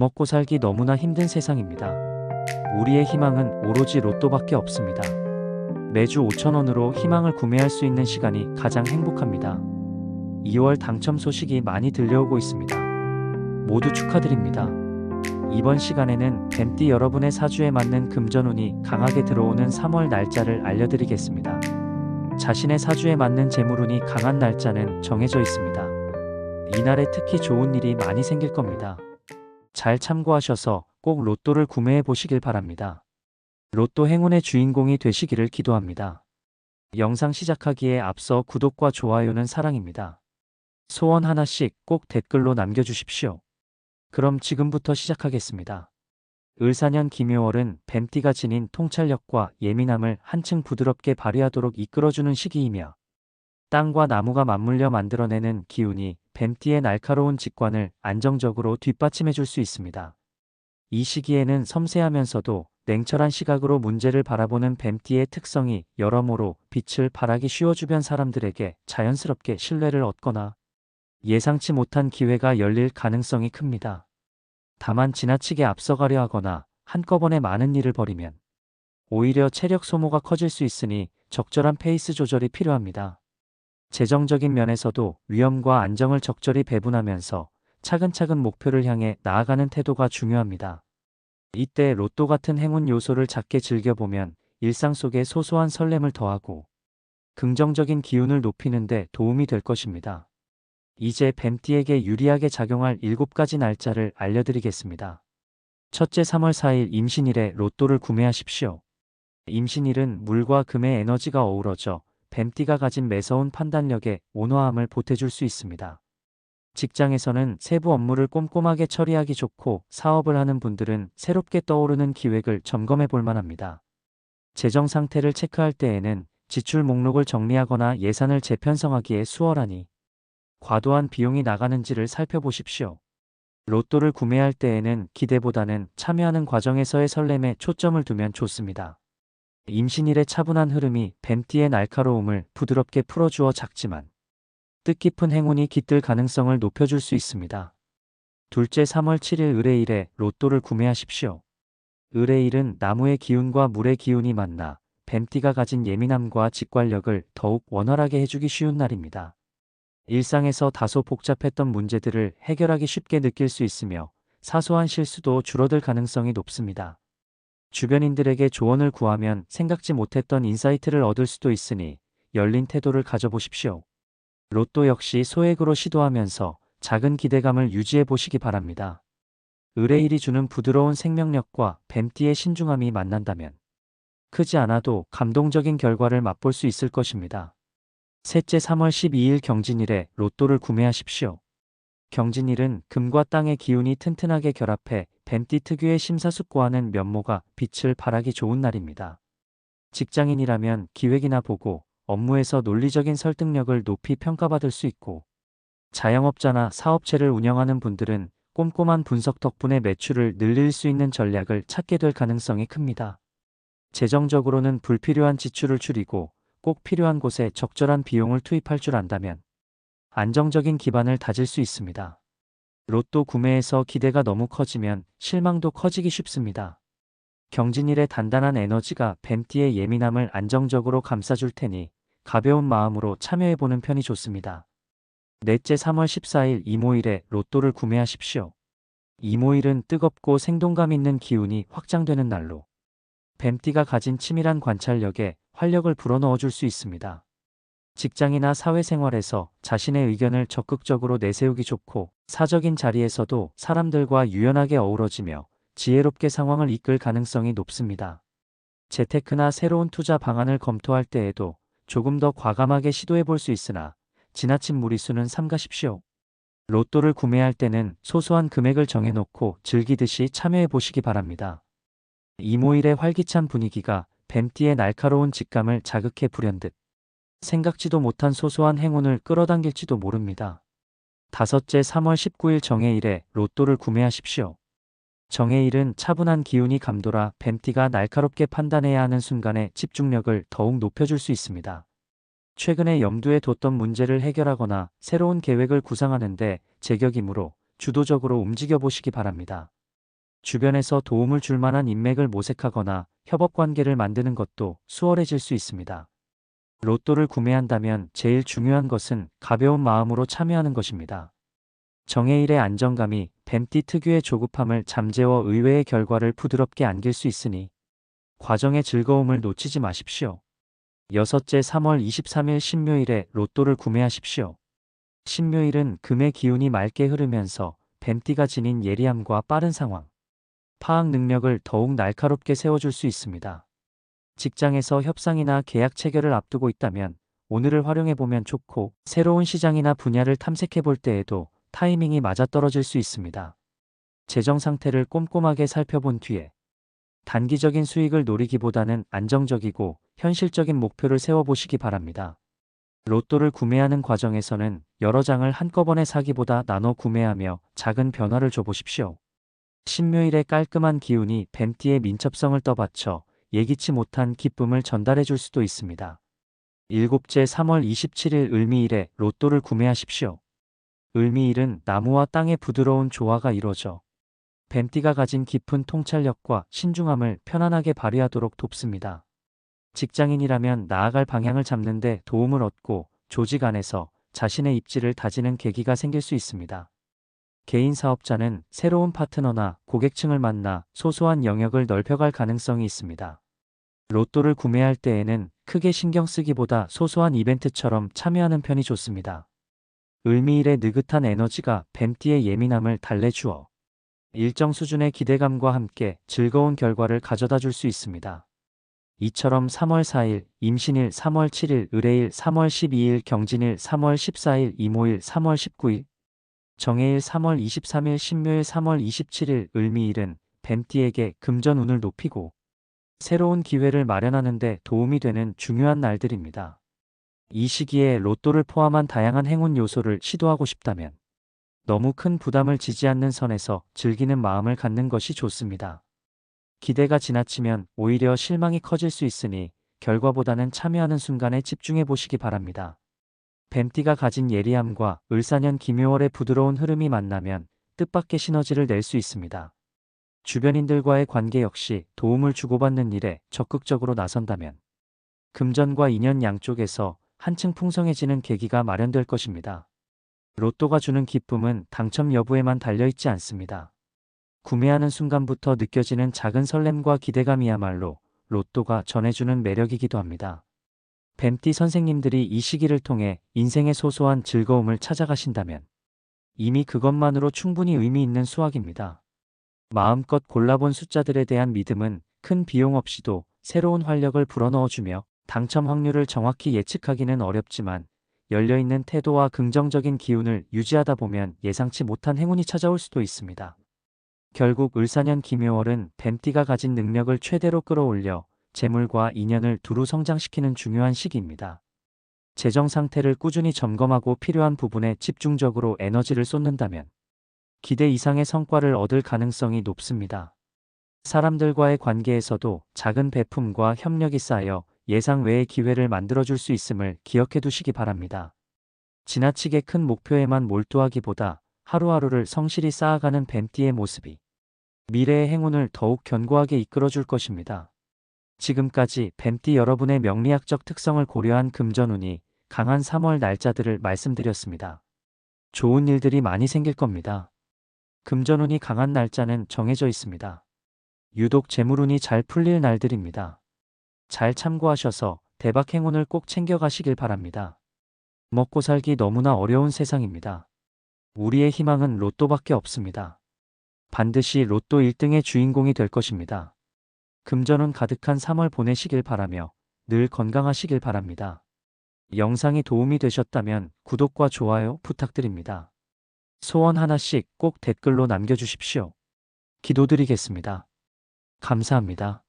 먹고 살기 너무나 힘든 세상입니다. 우리의 희망은 오로지 로또밖에 없습니다. 매주 5천원으로 희망을 구매할 수 있는 시간이 가장 행복합니다. 2월 당첨 소식이 많이 들려오고 있습니다. 모두 축하드립니다. 이번 시간에는 뱀띠 여러분의 사주에 맞는 금전운이 강하게 들어오는 3월 날짜를 알려드리겠습니다. 자신의 사주에 맞는 재물운이 강한 날짜는 정해져 있습니다. 이날에 특히 좋은 일이 많이 생길 겁니다. 잘 참고하셔서 꼭 로또를 구매해 보시길 바랍니다. 로또 행운의 주인공이 되시기를 기도합니다. 영상 시작하기에 앞서 구독과 좋아요는 사랑입니다. 소원 하나씩 꼭 댓글로 남겨주십시오. 그럼 지금부터 시작하겠습니다. 을사년 김효월은 뱀띠가 지닌 통찰력과 예민함을 한층 부드럽게 발휘하도록 이끌어주는 시기이며 땅과 나무가 맞물려 만들어내는 기운이 뱀띠의 날카로운 직관을 안정적으로 뒷받침해 줄 수 있습니다. 이 시기에는 섬세하면서도 냉철한 시각으로 문제를 바라보는 뱀띠의 특성이 여러모로 빛을 발하기 쉬워 주변 사람들에게 자연스럽게 신뢰를 얻거나 예상치 못한 기회가 열릴 가능성이 큽니다. 다만 지나치게 앞서가려 하거나 한꺼번에 많은 일을 벌이면 오히려 체력 소모가 커질 수 있으니 적절한 페이스 조절이 필요합니다. 재정적인 면에서도 위험과 안정을 적절히 배분하면서 차근차근 목표를 향해 나아가는 태도가 중요합니다. 이때 로또 같은 행운 요소를 작게 즐겨보면 일상 속에 소소한 설렘을 더하고 긍정적인 기운을 높이는데 도움이 될 것입니다. 이제 뱀띠에게 유리하게 작용할 7가지 날짜를 알려드리겠습니다. 첫째 3월 4일 임신일에 로또를 구매하십시오. 임신일은 물과 금의 에너지가 어우러져 뱀띠가 가진 매서운 판단력에 온화함을 보태줄 수 있습니다. 직장에서는 세부 업무를 꼼꼼하게 처리하기 좋고 사업을 하는 분들은 새롭게 떠오르는 기획을 점검해 볼 만합니다. 재정 상태를 체크할 때에는 지출 목록을 정리하거나 예산을 재편성하기에 수월하니 과도한 비용이 나가는지를 살펴보십시오. 로또를 구매할 때에는 기대보다는 참여하는 과정에서의 설렘에 초점을 두면 좋습니다. 임신일의 차분한 흐름이 뱀띠의 날카로움을 부드럽게 풀어주어 작지만 뜻깊은 행운이 깃들 가능성을 높여줄 수 있습니다. 둘째 3월 7일 의뢰일에 로또를 구매하십시오. 의뢰일은 나무의 기운과 물의 기운이 만나 뱀띠가 가진 예민함과 직관력을 더욱 원활하게 해주기 쉬운 날입니다. 일상에서 다소 복잡했던 문제들을 해결하기 쉽게 느낄 수 있으며 사소한 실수도 줄어들 가능성이 높습니다. 주변인들에게 조언을 구하면 생각지 못했던 인사이트를 얻을 수도 있으니 열린 태도를 가져보십시오. 로또 역시 소액으로 시도하면서 작은 기대감을 유지해 보시기 바랍니다. 의뢰일이 주는 부드러운 생명력과 뱀띠의 신중함이 만난다면 크지 않아도 감동적인 결과를 맛볼 수 있을 것입니다. 셋째 3월 12일 경진일에 로또를 구매하십시오. 경진일은 금과 땅의 기운이 튼튼하게 결합해 뱀띠 특유의 심사숙고하는 면모가 빛을 발하기 좋은 날입니다. 직장인이라면 기획이나 보고 업무에서 논리적인 설득력을 높이 평가받을 수 있고 자영업자나 사업체를 운영하는 분들은 꼼꼼한 분석 덕분에 매출을 늘릴 수 있는 전략을 찾게 될 가능성이 큽니다. 재정적으로는 불필요한 지출을 줄이고 꼭 필요한 곳에 적절한 비용을 투입할 줄 안다면 안정적인 기반을 다질 수 있습니다. 로또 구매에서 기대가 너무 커지면 실망도 커지기 쉽습니다. 경진일의 단단한 에너지가 뱀띠의 예민함을 안정적으로 감싸줄 테니 가벼운 마음으로 참여해보는 편이 좋습니다. 넷째 3월 14일 이모일에 로또를 구매하십시오. 이모일은 뜨겁고 생동감 있는 기운이 확장되는 날로 뱀띠가 가진 치밀한 관찰력에 활력을 불어넣어 줄 수 있습니다. 직장이나 사회생활에서 자신의 의견을 적극적으로 내세우기 좋고 사적인 자리에서도 사람들과 유연하게 어우러지며 지혜롭게 상황을 이끌 가능성이 높습니다. 재테크나 새로운 투자 방안을 검토할 때에도 조금 더 과감하게 시도해 볼 수 있으나 지나친 무리수는 삼가십시오. 로또를 구매할 때는 소소한 금액을 정해놓고 즐기듯이 참여해 보시기 바랍니다. 이모일의 활기찬 분위기가 뱀띠의 날카로운 직감을 자극해 불현듯 생각지도 못한 소소한 행운을 끌어당길지도 모릅니다. 다섯째 3월 19일 정해일에 로또를 구매하십시오. 정해일은 차분한 기운이 감돌아 뱀띠가 날카롭게 판단해야 하는 순간에 집중력을 더욱 높여줄 수 있습니다. 최근에 염두에 뒀던 문제를 해결하거나 새로운 계획을 구상하는데 제격이므로 주도적으로 움직여 보시기 바랍니다. 주변에서 도움을 줄 만한 인맥을 모색하거나 협업 관계를 만드는 것도 수월해질 수 있습니다. 로또를 구매한다면 제일 중요한 것은 가벼운 마음으로 참여하는 것입니다. 정해일의 안정감이 뱀띠 특유의 조급함을 잠재워 의외의 결과를 부드럽게 안길 수 있으니 과정의 즐거움을 놓치지 마십시오. 여섯째 3월 23일 신묘일에 로또를 구매하십시오. 신묘일은 금의 기운이 맑게 흐르면서 뱀띠가 지닌 예리함과 빠른 상황, 파악 능력을 더욱 날카롭게 세워줄 수 있습니다. 직장에서 협상이나 계약 체결을 앞두고 있다면 오늘을 활용해보면 좋고 새로운 시장이나 분야를 탐색해볼 때에도 타이밍이 맞아떨어질 수 있습니다. 재정 상태를 꼼꼼하게 살펴본 뒤에 단기적인 수익을 노리기보다는 안정적이고 현실적인 목표를 세워보시기 바랍니다. 로또를 구매하는 과정에서는 여러 장을 한꺼번에 사기보다 나눠 구매하며 작은 변화를 줘보십시오. 신묘일의 깔끔한 기운이 뱀띠의 민첩성을 떠받쳐 예기치 못한 기쁨을 전달해 줄 수도 있습니다. 일곱째 3월 27일 을미일에 로또를 구매하십시오. 을미일은 나무와 땅의 부드러운 조화가 이루어져 뱀띠가 가진 깊은 통찰력과 신중함을 편안하게 발휘하도록 돕습니다. 직장인이라면 나아갈 방향을 잡는 데 도움을 얻고 조직 안에서 자신의 입지를 다지는 계기가 생길 수 있습니다. 개인 사업자는 새로운 파트너나 고객층을 만나 소소한 영역을 넓혀갈 가능성이 있습니다. 로또를 구매할 때에는 크게 신경 쓰기보다 소소한 이벤트처럼 참여하는 편이 좋습니다. 을미일의 느긋한 에너지가 뱀띠의 예민함을 달래주어 일정 수준의 기대감과 함께 즐거운 결과를 가져다 줄 수 있습니다. 이처럼 3월 4일, 임신일 3월 7일, 의뢰일 3월 12일, 경진일 3월 14일, 이모일 3월 19일, 정해일 3월 23일, 신묘일 3월 27일, 을미일은 뱀띠에게 금전운을 높이고 새로운 기회를 마련하는데 도움이 되는 중요한 날들입니다. 이 시기에 로또를 포함한 다양한 행운 요소를 시도하고 싶다면 너무 큰 부담을 지지 않는 선에서 즐기는 마음을 갖는 것이 좋습니다. 기대가 지나치면 오히려 실망이 커질 수 있으니 결과보다는 참여하는 순간에 집중해 보시기 바랍니다. 뱀띠가 가진 예리함과 을사년 김효월의 부드러운 흐름이 만나면 뜻밖의 시너지를 낼 수 있습니다. 주변인들과의 관계 역시 도움을 주고받는 일에 적극적으로 나선다면 금전과 인연 양쪽에서 한층 풍성해지는 계기가 마련될 것입니다. 로또가 주는 기쁨은 당첨 여부에만 달려있지 않습니다. 구매하는 순간부터 느껴지는 작은 설렘과 기대감이야말로 로또가 전해주는 매력이기도 합니다. 뱀띠 선생님들이 이 시기를 통해 인생의 소소한 즐거움을 찾아가신다면 이미 그것만으로 충분히 의미 있는 수확입니다. 마음껏 골라본 숫자들에 대한 믿음은 큰 비용 없이도 새로운 활력을 불어넣어주며 당첨 확률을 정확히 예측하기는 어렵지만 열려있는 태도와 긍정적인 기운을 유지하다 보면 예상치 못한 행운이 찾아올 수도 있습니다. 결국 을사년 김효월은 뱀띠가 가진 능력을 최대로 끌어올려 재물과 인연을 두루 성장시키는 중요한 시기입니다. 재정 상태를 꾸준히 점검하고 필요한 부분에 집중적으로 에너지를 쏟는다면 기대 이상의 성과를 얻을 가능성이 높습니다. 사람들과의 관계에서도 작은 배품과 협력이 쌓여 예상 외의 기회를 만들어줄 수 있음을 기억해 두시기 바랍니다. 지나치게 큰 목표에만 몰두하기보다 하루하루를 성실히 쌓아가는 뱀띠의 모습이 미래의 행운을 더욱 견고하게 이끌어줄 것입니다. 지금까지 뱀띠 여러분의 명리학적 특성을 고려한 금전운이 강한 3월 날짜들을 말씀드렸습니다. 좋은 일들이 많이 생길 겁니다. 금전운이 강한 날짜는 정해져 있습니다. 유독 재물운이 잘 풀릴 날들입니다. 잘 참고하셔서 대박 행운을 꼭 챙겨가시길 바랍니다. 먹고 살기 너무나 어려운 세상입니다. 우리의 희망은 로또밖에 없습니다. 반드시 로또 1등의 주인공이 될 것입니다. 금전운 가득한 3월 보내시길 바라며 늘 건강하시길 바랍니다. 영상이 도움이 되셨다면 구독과 좋아요 부탁드립니다. 소원 하나씩 꼭 댓글로 남겨주십시오. 기도드리겠습니다. 감사합니다.